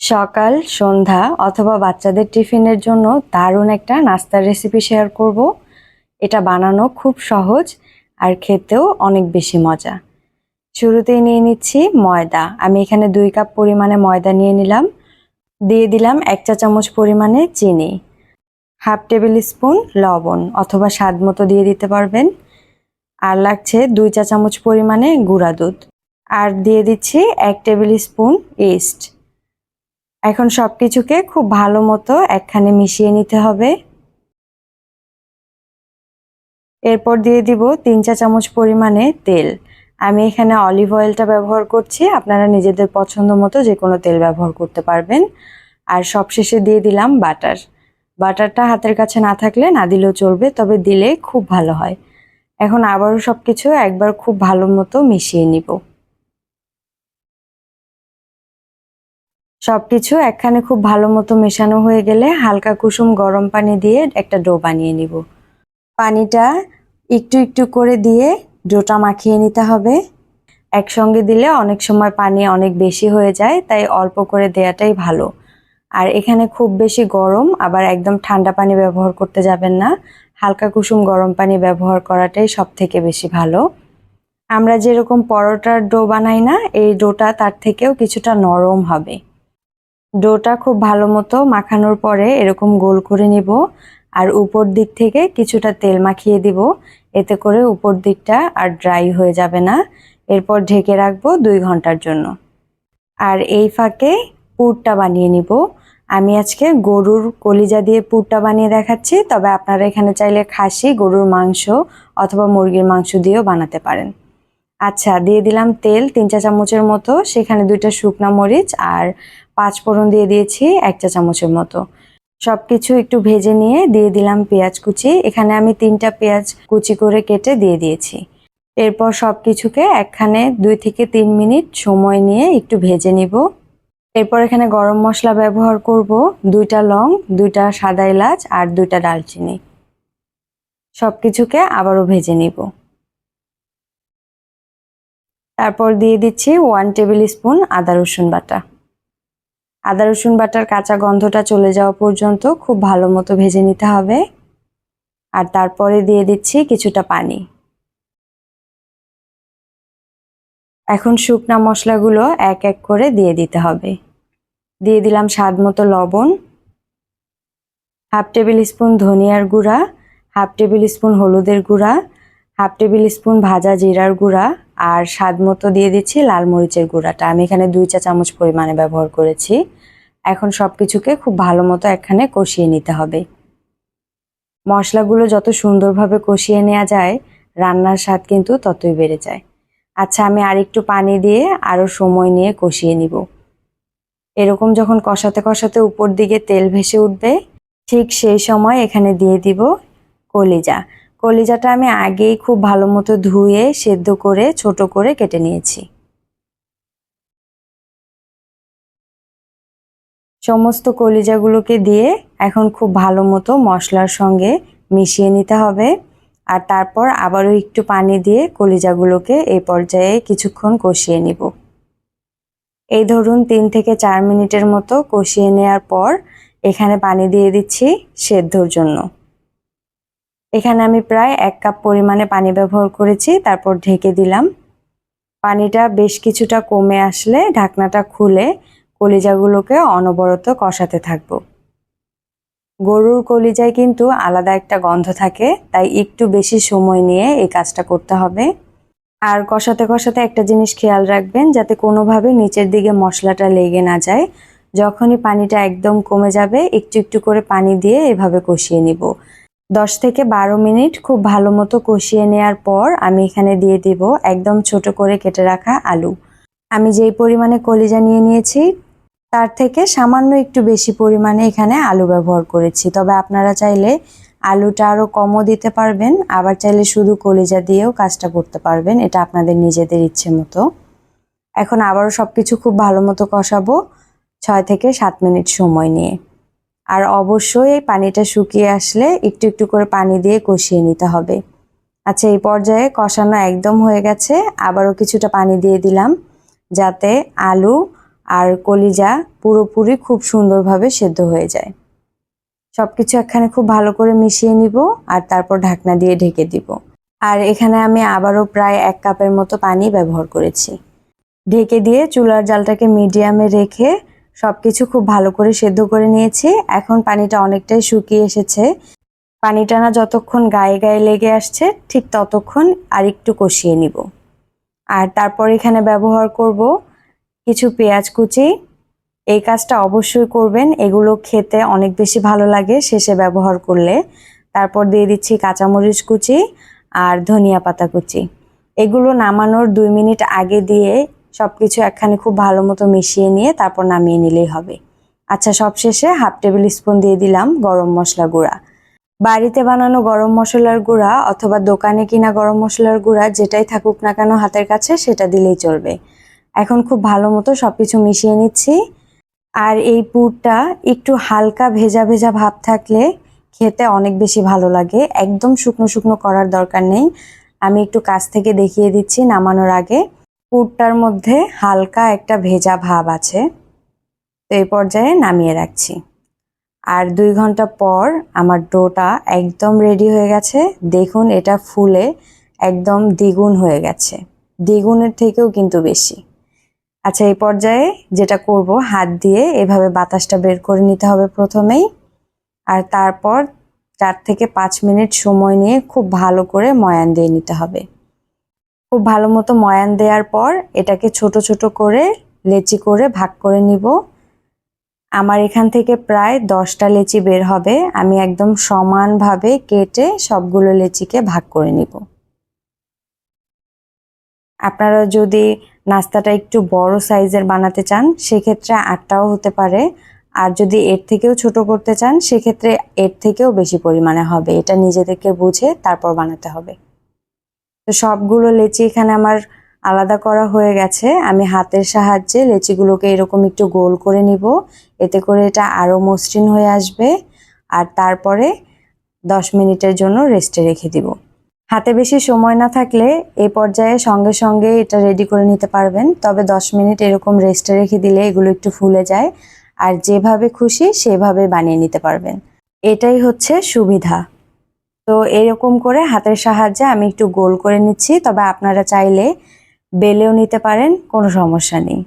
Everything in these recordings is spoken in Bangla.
সকাল, সন্ধ্যা অথবা বাচ্চাদের টিফিনের জন্য দারুণ একটা নাস্তার রেসিপি শেয়ার করব। এটা বানানো খুব সহজ আর খেতেও অনেক বেশি মজা। শুরুতেই নিয়ে নিচ্ছি ময়দা। আমি এখানে দুই কাপ পরিমাণে ময়দা নিয়ে নিলাম। দিয়ে দিলাম এক চা চামচ পরিমাণে চিনি। হাফ টেবিল স্পুন লবণ অথবা স্বাদ মতো দিয়ে দিতে পারবেন। আর লাগছে দুই চা চামচ পরিমাণে গুঁড়া দুধ। আর দিয়ে দিচ্ছি এক টেবিল স্পুন ইস্ট। এখন সব কিছুকে খুব ভালো মতো একখানে মিশিয়ে নিতে হবে। এরপর দিয়ে দিব তিন চা চামচ পরিমাণে তেল। আমি এখানে অলিভ অয়েলটা ব্যবহার করছি, আপনারা নিজেদের পছন্দ মতো যে কোনো তেল ব্যবহার করতে পারবেন। আর সবশেষে দিয়ে দিলাম বাটার। বাটারটা হাতের কাছে না থাকলে না দিলেও চলবে, তবে দিলে খুব ভালো হয়। এখন আবারও সব কিছু একবার খুব ভালো মতো মিশিয়ে নিব। সবকিছু একখানে খুব ভালো মতো মেশানো হয়ে গেলে হালকা কুসুম গরম পানি দিয়ে একটা ডো বানিয়ে নিব। পানিটা একটু একটু করে দিয়ে ডোটা মাখিয়ে নিতে হবে। একসঙ্গে দিলে অনেক সময় পানি অনেক বেশি হয়ে যায়, তাই অল্প করে দেয়াটাই ভালো। আর এখানে খুব বেশি গরম, আবার একদম ঠান্ডা পানি ব্যবহার করতে যাবেন না। হালকা কুসুম গরম পানি ব্যবহার করাটাই সব থেকে বেশি ভালো। আমরা যেরকম পরোটার ডো বানাই না, এই ডোটা তার থেকেও কিছুটা নরম হবে। ডোটা খুব ভালো মতো মাখানোর পরে এরকম গোল করে নিব আর উপর দিক থেকে কিছুটা তেল মাখিয়ে দিব। এতে করে উপর দিকটা আর ড্রাই হয়ে যাবে না। এরপর ঢেকে রাখব দুই ঘণ্টার জন্য। আর এই ফাঁকে পুরটা বানিয়ে নিব। আমি আজকে গরুর কলিজা দিয়ে পুরটা বানিয়ে দেখাচ্ছি, তবে আপনারা এখানে চাইলে খাসি, গরুর মাংস অথবা মুরগির মাংস দিয়েও বানাতে পারেন। আচ্ছা দিয়ে দিলাম তেল তিন চা চামচের মতো। সেখানে দুইটা শুকনা মরিচ আর পাঁচ ফোড়ন দিয়ে দিয়েছি এক চা চামচের মতো। সব কিছু একটু ভেজে নিয়ে দিয়ে দিলাম পেঁয়াজ কুচি। এখানে আমি তিনটা পেঁয়াজ কুচি করে কেটে দিয়ে দিয়েছি। এরপর সব কিছুকে একখানে দুই থেকে তিন মিনিট সময় নিয়ে একটু ভেজে নিব। এরপর এখানে গরম মশলা ব্যবহার করব। দুইটা লং, দুইটা সাদা এলাচ আর দুইটা ডালচিনি সব কিছুকে আবারও ভেজে নিব। তারপর দিয়ে দিচ্ছি ওয়ান টেবিল স্পুন আদা রসুন বাটা। আদা রসুন বাটার কাঁচা গন্ধটা চলে যাওয়া পর্যন্ত খুব ভালো মতো ভেজে নিতে হবে। আর তারপরে দিয়ে দিচ্ছি কিছুটা পানি। এখন শুকনা মশলাগুলো এক এক করে দিয়ে দিতে হবে। দিয়ে দিলাম স্বাদ মতো লবণ। হাফ টেবিল স্পুন ধনিয়ার গুঁড়া, হাফ টেবিল স্পুন হলুদের গুঁড়া হাফ টেবিল স্পুন ভাজা জিরার গুঁড়া আর স্বাদ মতো দিয়ে দিচ্ছি লাল মরিচের গুঁড়াটা। আমি এখানে দুই চা চামচ পরিমাণে ব্যবহার করেছি। এখন সব কিছুকে খুব ভালো মতো একখানে কষিয়ে নিতে হবে। মশলাগুলো যত সুন্দরভাবে কষিয়ে নেওয়া যায়, রান্নার স্বাদ কিন্তু ততই বেড়ে যায়। আচ্ছা আমি আর একটু পানি দিয়ে আরও সময় নিয়ে কষিয়ে নিব। এরকম যখন কষাতে কষাতে উপর দিকে তেল ভেসে উঠবে, ঠিক সেই সময় এখানে দিয়ে দিব কলিজা। কলিজাটা আমি আগেই খুব ভালো মতো ধুয়ে, সেদ্ধ করে, ছোট করে কেটে নিয়েছি। সমস্ত কলিজাগুলোকে দিয়ে এখন খুব ভালো মতো মশলার সঙ্গে মিশিয়ে নিতে হবে। আর তারপর আবারও একটু পানি দিয়ে কলিজাগুলোকে এই পর্যায়ে কিছুক্ষণ কষিয়ে নিব। এই ধরুন তিন থেকে চার মিনিটের মতো কষিয়ে নেওয়ার পর এখানে পানি দিয়ে দিচ্ছি সেদ্ধর জন্য। এখানে আমি প্রায় এক কাপ পরিমাণে পানি ব্যবহার করেছি, তারপর ঢেকে দিলাম। পানিটা বেশ কিছুটা কমে আসলে ঢাকনাটা খুলে কলিজাগুলোকে অনবরত কষাতে থাকব। গরুর কলিজায় কিন্তু আলাদা একটা গন্ধ থাকে, তাই একটু বেশি সময় নিয়ে এই কাজটা করতে হবে। আর কষাতে কষাতে একটা জিনিস খেয়াল রাখবেন, যাতে কোনোভাবে নিচের দিকে মশলাটা লেগে না যায়। যখনই পানিটা একদম কমে যাবে, একটু একটু করে পানি দিয়ে এভাবে কষিয়ে নিব। দশ থেকে বারো মিনিট খুব ভালো মতো কষিয়ে নেওয়ার পর আমি এখানে দিয়ে দিব একদম ছোট করে কেটে রাখা আলু। আমি যেই পরিমাণে কলিজা নিয়ে নিয়েছি, তার থেকে সামান্য একটু বেশি পরিমাণে এখানে আলু ব্যবহার করেছি। তবে আপনারা চাইলে আলুটা আরও কমও দিতে পারবেন, আবার চাইলে শুধু কলিজা দিয়েও কাজটা করতে পারবেন, এটা আপনাদের নিজেদের ইচ্ছে মতো। এখন আবারও সব কিছু খুব ভালো মতো কষাবো, ছয় থেকে সাত মিনিট সময় নিয়ে। আর অবশ্যই এই পানিটা শুকিয়ে আসলে একটু একটু করে পানি দিয়ে কষিয়ে নিতে হবে। আচ্ছা এই পর্যায়ে কষানো একদম হয়ে গেছে। আবারও কিছুটা পানি দিয়ে দিলাম যাতে আলু আর কলিজা পুরোপুরি খুব সুন্দরভাবে সেদ্ধ হয়ে যায়। সব কিছু এখানে খুব ভালো করে মিশিয়ে নিব আর তারপর ঢাকনা দিয়ে ঢেকে দিব। আর এখানে আমি আবারও প্রায় এক কাপের মতো পানি ব্যবহার করেছি। ঢেকে দিয়ে চুলার জালটাকে মিডিয়ামে রেখে সবকিছু খুব ভালো করে সেদ্ধ করে নিয়েছি। এখন পানিটা অনেকটাই শুকিয়ে এসেছে। পানিটা না যতক্ষণ গায়ে গায়ে লেগে আসছে, ঠিক ততক্ষণ আর একটু কষিয়ে নিব। আর তারপর এখানে ব্যবহার করব কিছু পেঁয়াজ কুচি। এই কাজটা অবশ্যই করবেন, এগুলো খেতে অনেক বেশি ভালো লাগে শেষে ব্যবহার করলে। তারপর দিয়ে দিচ্ছি কাঁচামরিচ কুচি আর ধনিয়া পাতা কুচি। এগুলো নামানোর দুই মিনিট আগে দিয়ে সব কিছু একখানে খুব ভালো মতো মিশিয়ে নিয়ে তারপর নামিয়ে নিলেই হবে। আচ্ছা সবশেষে হাফ টেবিল স্পুন দিয়ে দিলাম গরম মশলা গুঁড়া। বাড়িতে বানানো গরম মশলার গুঁড়া অথবা দোকানে কিনা গরম মশলার গুঁড়া যেটাই থাকুক না কেন হাতের কাছে, সেটা দিলেই চলবে। এখন খুব ভালো মতো সব কিছু মিশিয়ে নিচ্ছি। আর এই পুরটা একটু হালকা ভেজা ভেজা ভাব থাকলে খেতে অনেক বেশি ভালো লাগে। একদম শুকনো শুকনো করার দরকার নেই। আমি একটু কাছ থেকে দেখিয়ে দিচ্ছি নামানোর আগে। পুরটার মধ্যে হালকা একটা ভেজা ভাব আছে। তো এই পর্যায়ে নামিয়ে রাখছি। আর দুই ঘণ্টা পর আমার ডোটা একদম রেডি হয়ে গেছে। দেখুন, এটা ফুলে একদম দ্বিগুণ হয়ে গেছে। দ্বিগুণের থেকেও কিন্তু বেশি। আচ্ছা এই পর্যায়ে যেটা করব, হাত দিয়ে এভাবে বাতাসটা বের করে নিতে হবে প্রথমেই। আর তারপর চার থেকে পাঁচ মিনিট সময় নিয়ে খুব ভালো করে ময়ান দিয়ে নিতে হবে। খুব ভালো মতো ময়ান দেওয়ার পর এটাকে ছোট ছোট করে লেচি করে ভাগ করে নিব। আমার এখান থেকে প্রায় দশটা লেচি বের হবে। আমি একদম সমানভাবে কেটে সবগুলো লেচিকে ভাগ করে নিব। আপনারা যদি নাস্তাটা একটু বড় সাইজের বানাতে চান, সেক্ষেত্রে আটটাও হতে পারে। আর যদি এর থেকেও ছোট করতে চান, সেক্ষেত্রে এর থেকেও বেশি পরিমাণে হবে। এটা নিজেদেরকে বুঝে তারপর বানাতে হবে। তো সবগুলো লেচি এখানে আমার আলাদা করা হয়ে গেছে। আমি হাতের সাহায্যে লেচিগুলোকে এরকম একটু গোল করে নিব। এতে করে এটা আরও মসৃণ হয়ে আসবে। আর তারপরে দশ মিনিটের জন্য রেস্টে রেখে দিব। হাতে বেশি সময় না থাকলে এই পর্যায়ে সঙ্গে সঙ্গে এটা রেডি করে নিতে পারবেন। তবে দশ মিনিট এরকম রেস্টে রেখে দিলে এগুলো একটু ফুলে যায়। আর যেভাবে খুশি সেভাবে বানিয়ে নিতে পারবেন। এটাই হচ্ছে সুবিধা। তো এরকম করে হাতের সাহায্যে আমি একটু গোল করে নিচ্ছি, তবে আপনারা চাইলে বেলেও নিতে পারেন, কোনো সমস্যা নেই।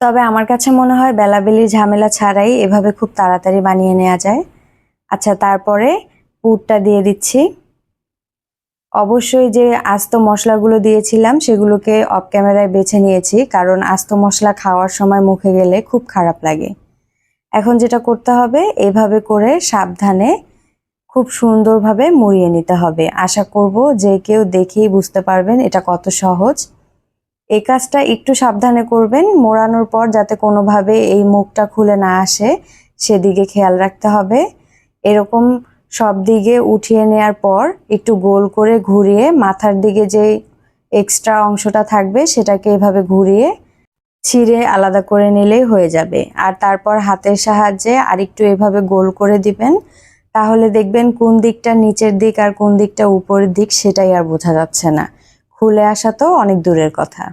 তবে আমার কাছে মনে হয় বেলাবেলির ঝামেলা ছাড়াই এভাবে খুব তাড়াতাড়ি বানিয়ে নেওয়া যায়। আচ্ছা তারপরে পুরটা দিয়ে দিচ্ছি। অবশ্যই যে আস্ত মশলাগুলো দিয়েছিলাম, সেগুলোকে অফ ক্যামেরায় বেছে নিয়েছি, কারণ আস্ত মশলা খাওয়ার সময় মুখে গেলে খুব খারাপ লাগে। এখন যেটা করতে হবে, এভাবে করে সাবধানে খুব সুন্দরভাবে মুড়িয়ে নিতে হবে। আশা করব যে কেউ দেখেই বুঝতে পারবেন এটা কত সহজ। এই কাজটা একটু সাবধানে করবেন। মোড়ানোর পর যাতে কোনোভাবে এই মুখটা খুলে না আসে, সেদিকে খেয়াল রাখতে হবে। এরকম সব দিকে উঠিয়ে নেওয়ার পর একটু গোল করে ঘুরিয়ে মাথার দিকে যে এক্সট্রা অংশটা থাকবে সেটাকে এভাবে ঘুরিয়ে ছিঁড়ে আলাদা করে নিলেই হয়ে যাবে। আর তারপর হাতের সাহায্যে আরেকটু এভাবে গোল করে দিবেন। তাহলে দেখবেন কোন দিকটা নিচের দিক আর কোন দিকটা উপরের দিক সেটাই আর বোঝা যাচ্ছে না। খুলে আসা তো অনেক দূরের কথা।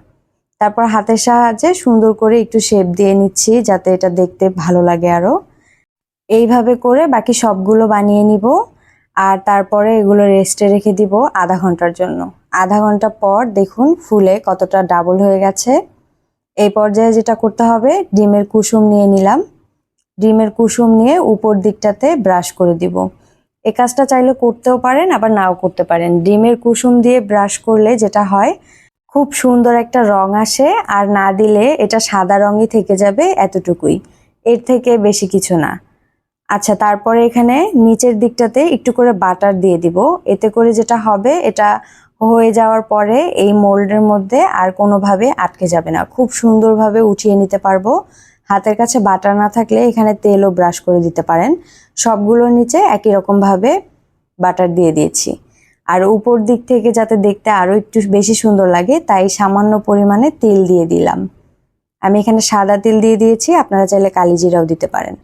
তারপর হাতের সাহায্যে সুন্দর করে একটু শেপ দিয়ে নিচ্ছি যাতে এটা দেখতে ভালো লাগে আরও এইভাবে করে বাকি সবগুলো বানিয়ে নিব আর তারপরে এগুলো রেস্টে রেখে দিব আধা ঘণ্টার জন্য। আধা ঘণ্টা পর দেখুন ফুলে কতটা ডাবল হয়ে গেছে। এই পর্যায়ে যেটা করতে হবে, ডিমের কুসুম নিয়ে নিলাম। ডিমের কুসুম নিয়ে উপর দিকটাতে ব্রাশ করে দিব। এ কাজটা চাইলে করতেও পারেন, আবার নাও করতে পারেন। ডিমের কুসুম দিয়ে ব্রাশ করলে যেটা হয়, খুব সুন্দর একটা রং আসে, আর না দিলে এটা সাদা রঙই থেকে যাবে এতটুকুই। এর থেকে বেশি কিছু না। আচ্ছা তারপরে এখানে নিচের দিকটাতে একটু করে বাটার দিয়ে দিব। এতে করে যেটা হবে, এটা হয়ে যাওয়ার পরে এই মোল্ডের মধ্যে আর কোনোভাবে আটকে যাবে না। খুব সুন্দরভাবে উঠিয়ে নিতে পারব। হাতের কাছে বাটার না থাকলে এখানে তেলও ব্রাশ করে দিতে পারেন। সবগুলোর নিচে একই রকমভাবে বাটার দিয়ে দিয়েছি। আর উপর দিক থেকে যাতে দেখতে আরও একটু বেশি সুন্দর লাগে, তাই সামান্য পরিমাণে তেল দিয়ে দিলাম। আমি এখানে সাদা তেল দিয়ে দিয়েছি, আপনারা চাইলে কালি জিরাও দিতে পারেন।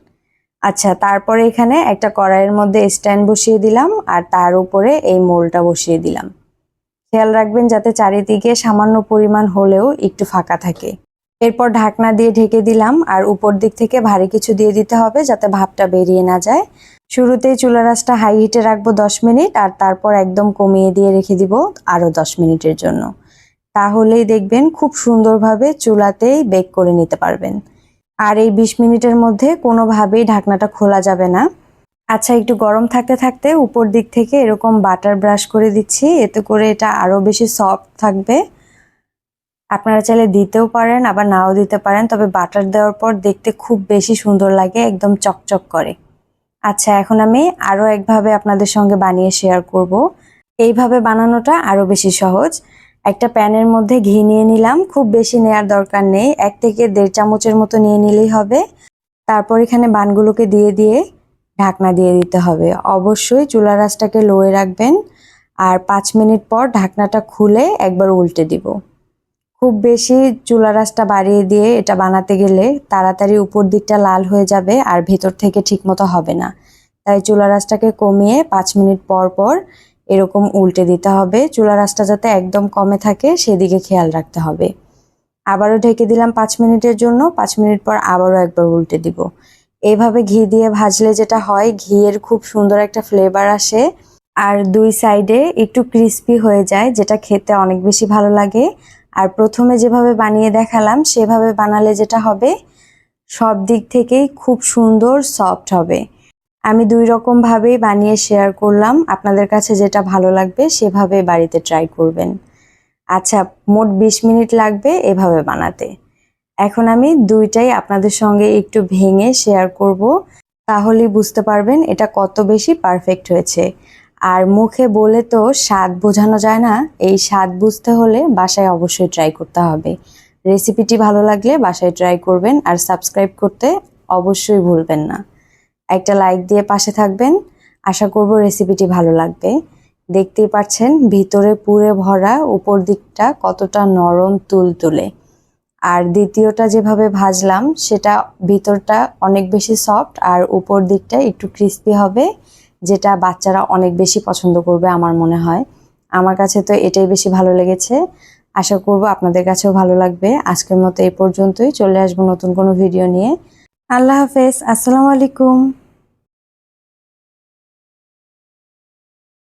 আচ্ছা তারপরে এখানে একটা কড়াইয়ের মধ্যে স্ট্যান্ড বসিয়ে দিলাম, আর তার উপরে এই মোলটা বসিয়ে দিলাম। খেয়াল রাখবেন যাতে চারিদিকে সামান্য পরিমাণ হলেও একটু ফাঁকা থাকে। এরপর ঢাকনা দিয়ে ঢেকে দিলাম আর উপর দিক থেকে ভারী কিছু দিয়ে দিতে হবে যাতে ভাপটা বেরিয়ে না যায়। শুরুতেই চুলা রাসটা হাই হিটে রাখব দশ মিনিট আর তারপর একদম কমিয়ে দিয়ে রেখে দিব আরও দশ মিনিটের জন্য। তাহলেই দেখবেন খুব সুন্দরভাবে চুলাতেই বেক করে নিতে পারবেন। আর এই বিশ মিনিটের মধ্যে কোনোভাবেই ঢাকনাটা খোলা যাবে না। আচ্ছা একটু গরম থাকতে থাকতে উপর দিক থেকে এরকম বাটার ব্রাশ করে দিচ্ছি, এতে করে এটা আরও বেশি সফট থাকবে। আপনারা চাইলে দিতেও পারেন, আবার নাও দিতে পারেন, তবে বাটার দেওয়ার পর দেখতে খুব বেশি সুন্দর লাগে, একদম চকচক করে। আচ্ছা এখন আমি আরও একভাবে আপনাদের সঙ্গে বানিয়ে শেয়ার করব। এইভাবে বানানোটা আরও বেশি সহজ। একটা প্যানের মধ্যে ঘি নিয়ে নিলাম, খুব বেশি নেওয়ার দরকার নেই, এক থেকে দেড় চামচের মতো নিয়ে নিলেই হবে। তারপর এখানে বানগুলোকে দিয়ে দিয়ে ঢাকনা দিয়ে দিতে হবে। অবশ্যই চুলা রাসটাকে লোয়ে রাখবেন, আর পাঁচ মিনিট পর ঢাকনাটা খুলে একবার উল্টে দিব। খুব বেশি চুলা রাসটা বাড়িয়ে দিয়ে এটা বানাতে গেলে তাড়াতাড়ি উপর দিকটা লাল হয়ে যাবে আর ভেতর থেকে ঠিকমতো হবে না। তাই চুলা রাসটাকে কমিয়ে পাঁচ মিনিট পর পর এরকম উল্টে দিতে হবে। চুলা রাসটা যাতে একদম কমে থাকে সেদিকে খেয়াল রাখতে হবে। আবারও ঢেকে দিলাম পাঁচ মিনিটের জন্য। পাঁচ মিনিট পর আবারও একবার উল্টে দিব। এইভাবে ঘি দিয়ে ভাজলে যেটা হয়, ঘিয়ের খুব সুন্দর একটা ফ্লেভার আসে আর দুই সাইডে একটু ক্রিস্পি হয়ে যায়, যেটা খেতে অনেক বেশি ভালো লাগে। আর প্রথমে যেভাবে বানিয়ে দেখালাম, সেভাবে বানালে যেটা হবে, সব দিক থেকেই খুব সুন্দর সফট হবে। আমি দুই রকম ভাবেই বানিয়ে শেয়ার করলাম। আপনাদের কাছে যেটা ভালো লাগবে, সেভাবে বাড়িতে ট্রাই করবেন। আচ্ছা মোট বিশ মিনিট লাগবে এভাবে বানাতে। এখন আমি দুইটাই আপনাদের সঙ্গে একটু ভেঙে শেয়ার করব। তাহলেই বুঝতে পারবেন এটা কত বেশি পারফেক্ট হয়েছে। আর মুখে বলে তো স্বাদ বোঝানো যায় না, এই স্বাদ বুঝতে হলে বাসায় অবশ্যই ট্রাই করতে হবে। রেসিপিটি ভালো লাগলে বাসায় ট্রাই করবেন আর সাবস্ক্রাইব করতে অবশ্যই ভুলবেন না। একটা লাইক দিয়ে পাশে থাকবেন। আশা করব রেসিপিটি ভালো লাগবে। দেখতেই পাচ্ছেন ভিতরে পুরে ভরা উপর দিকটা কতটা নরম তুলতুলে। আর দ্বিতীয়টা যেভাবে ভাজলাম, সেটা ভিতরটা অনেক বেশি সফট আর উপর দিকটা একটু ক্রিস্পি হবে। যেটা বাচ্চারা অনেক বেশি পছন্দ করবে আমার মনে হয়। আমার কাছে তো এটাই বেশি ভালো লেগেছে। আশা করব আপনাদের কাছেও ভালো লাগবে। আজকের মতো এই পর্যন্তই। চলে আসব নতুন কোনো ভিডিও নিয়ে। আল্লাহ হাফেজ। আসসালামু আলাইকুম।